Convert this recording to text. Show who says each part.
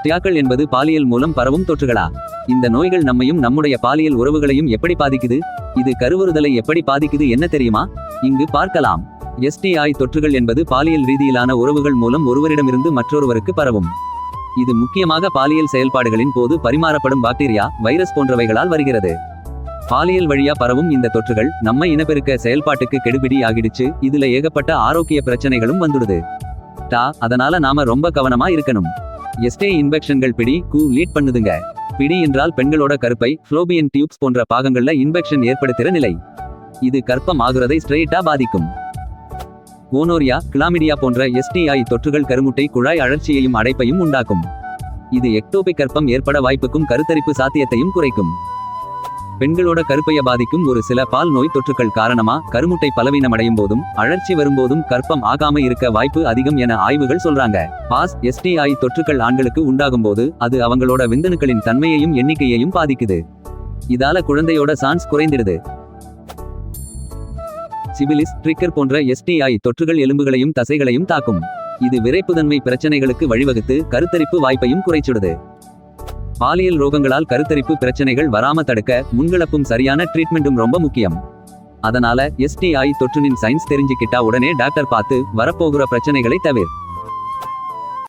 Speaker 1: ஸ்டியாக்கள் என்பது பாலியல் மூலம் பரவும் தொற்றுகளா? இந்த நோய்கள் நம்மையும் நம்முடைய பாலியல் உறவுகளையும் எப்படி பாதிக்குது? இது கருவுறுதலை எப்படி பாதிக்குது என்ன தெரியுமா? இங்கு பார்க்கலாம். எஸ்டிஐ தொற்றுகள் என்பது பாலியல் ரீதியிலான உறவுகள் மூலம் ஒருவரிடமிருந்து மற்றொருவருக்கு பரவும். இது முக்கியமாக பாலியல் செயல்பாடுகளின் போது பரிமாறப்படும் பாக்டீரியா வைரஸ் போன்றவைகளால் வருகிறது. பாலியல் வழியா பரவும் இந்த தொற்றுகள் நம்ம இனப்பெருக்க செயல்பாட்டுக்கு கெடுபிடி ஆகிடுச்சு. இதுல ஏகப்பட்ட ஆரோக்கிய பிரச்சனைகளும் வந்துடுது. டா அதனால நாம ரொம்ப கவனமா இருக்கணும். எஸ்டே இன்ஃபெக்ஷன்கள் பிடி கூ லீட் பண்ணுதுங்க. பிடி என்றால் பெண்களோட கருப்பை ஃப்ளோபியன் டியூப்ஸ் போன்ற பாகங்கள்ல இன்ஃபெக்ஷன் ஏற்படுத்துகிற நிலை. இது கற்பம் ஆகுறதை ஸ்ட்ரெயிட்டா பாதிக்கும். கோனோரியா கிளாமிடியா போன்ற எஸ்டிஐ தொற்றுகள் கருமுட்டை குழாய் அழற்சியையும் அடைப்பையும் உண்டாக்கும். இது எக்டோபிக் கற்பம் ஏற்பட வாய்ப்புக்கும் கருத்தரிப்பு சாத்தியத்தையும் குறைக்கும். பெண்களோட கருப்பைய பாதிக்கும் ஒரு சில பால் நோய் தொற்றுக்கள் காரணமா கருமுட்டை பலவீனமடையும் போதும் அழற்சி வரும்போதும் கர்ப்பம் ஆகாம இருக்க வாய்ப்பு அதிகம் என ஆய்வுகள் சொல்றாங்க. பாஸ் எஸ்டிஐ தொற்றுக்கள் ஆண்களுக்கு உண்டாகும் போது அது அவங்களோட விந்தணுக்களின் தன்மையையும் எண்ணிக்கையையும் பாதிக்குது. இதால குழந்தையோட சான்ஸ் குறைந்திடுது. சிபிலிஸ் ட்ரிக்கர் போன்ற எஸ்டிஐ தொற்றுகள் எலும்புகளையும் தசைகளையும் தாக்கும். இது விரைப்புதன்மை பிரச்சனைகளுக்கு வழிவகுத்து கருத்தரிப்பு வாய்ப்பையும் குறைச்சுடுது. பாலியல் ரோகங்களால் கருத்தரிப்பு பிரச்சனைகள் வராம தடுக்க முன்களப்பும் சரியான ட்ரீட்மெண்ட்டும் ரொம்ப முக்கியம். அதனால எஸ்டிஐ தொற்றுனின் சயின்ஸ் தெரிஞ்சுக்கிட்டா உடனே டாக்டர் பார்த்து வரப்போகிற பிரச்சனைகளை தவிர.